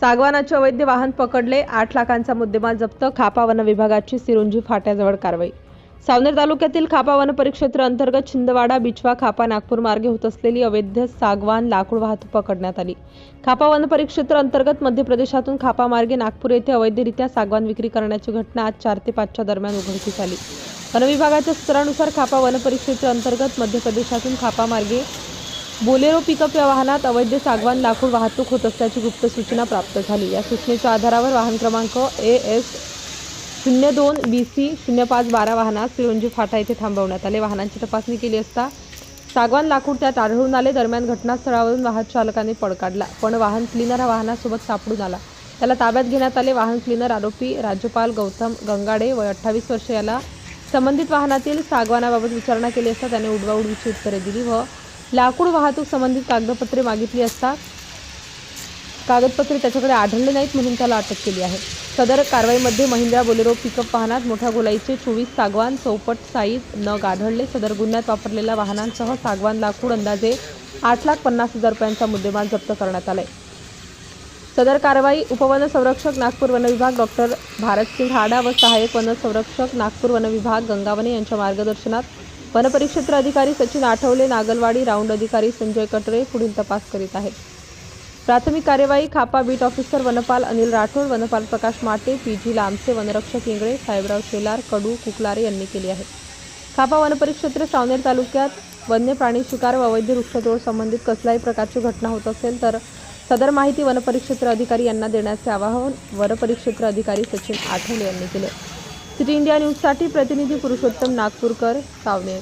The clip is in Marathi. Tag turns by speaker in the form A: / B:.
A: सागवानाचे अवैध वाहन पकडले. आठ लाखांचा मुद्देमाल जप्त. खापा वन विभागाची सिरुंजी फाट्याजवळ कारवाई. सावनेर तालुक्यातील खापा वन परिक्षेत्र अंतर्गत छिंदवाडा बिचवा खापा नागपूर मार्गे होत असलेली अवैध सागवान लाकूड वाहतूक पकडण्यात आली. खापा वन परिक्षेत्र अंतर्गत मध्य प्रदेशातून खापा मार्गे नागपूर येथे अवैधरित्या सागवान विक्री करण्याची घटना आज चार ते पाचच्या दरम्यान उघडकीस आली. वन विभागाच्या सूत्रानुसार खापा वन परिक्षेत्र अंतर्गत मध्य प्रदेशातून खापा मार्गे बोलेरो पिकअप या वाहनात अवैध सागवान लाकूड वाहतूक होत असल्याची गुप्त सूचना प्राप्त झाली. या सूचनेच्या आधारावर वाहन क्रमांक ए एस शून्य दोन बी सी शून्य पाच बारा वाहनात सिरोंजी फाटा येथे थांबवण्यात आले. वाहनांची तपासणी केली असता सागवान लाकूड त्यात आढळून आले. दरम्यान घटनास्थळावरून वाहन चालकाने पळ काढला पण वाहन क्लिनर हा वाहनासोबत सापडून आला. त्याला ताब्यात घेण्यात आले. वाहन क्लिनर आरोपी राज्यपाल गौतम गंगाडे व अठ्ठावीस वर्ष याला संबंधित वाहनातील सागवानाबाबत विचारणा केली असता त्याने उडवाउडवीची उत्तरे दिली व लाकूड वाहतूक संबंधित कागदपत्रे मागितली असता कागदपत्रे त्याच्याकडे आढळले नाहीत म्हणून त्याला अटक केली आहे. सदर कारवाईमध्ये महिंद्रा बोलेरो पिकअप वाहनात मोठ्या गोलाईचे चोवीस सागवान चौपट साईज नग आढळले. सदर गुन्ह्यात वापरलेल्या वाहनांसह सागवान लाकूड अंदाजे आठ लाख पन्नास हजार रुपयांचा मुद्देमाल जप्त करण्यात आलाय. सदर कारवाई उपवन संरक्षक नागपूर वन विभाग डॉक्टर भारतसिंग हाडा व सहाय्यक वन संरक्षक नागपूर वन विभाग गंगावने यांच्या मार्गदर्शनात वनपरिक्षेत्र अधिकारी सचिन आठवले नागलवाडी राऊंड अधिकारी संजय कटरे पुढील तपास करीत आहेत. प्राथमिक कार्यवाही खापा बीट ऑफिसर वनपाल अनिल राठोड वनपाल प्रकाश माटे पी जी लांबसे वनरक्षक इंगळे साहेबराव शेलार कडू कुकलारे यांनी केली आहे. खापा वनपरिक्षेत्र सावनेर तालुक्यात वन्य प्राणी शिकार व अवैध वृक्षतोड संबंधित कसल्याही प्रकारची घटना होत असेल तर सदर माहिती वनपरिक्षेत्र अधिकारी यांना देण्याचे आवाहन वनपरिक्षेत्र अधिकारी सचिन आठवले यांनी केले. सिटी इंडिया न्यूजसाठी प्रतिनिधी पुरुषोत्तम नागपूरकर सावनेर.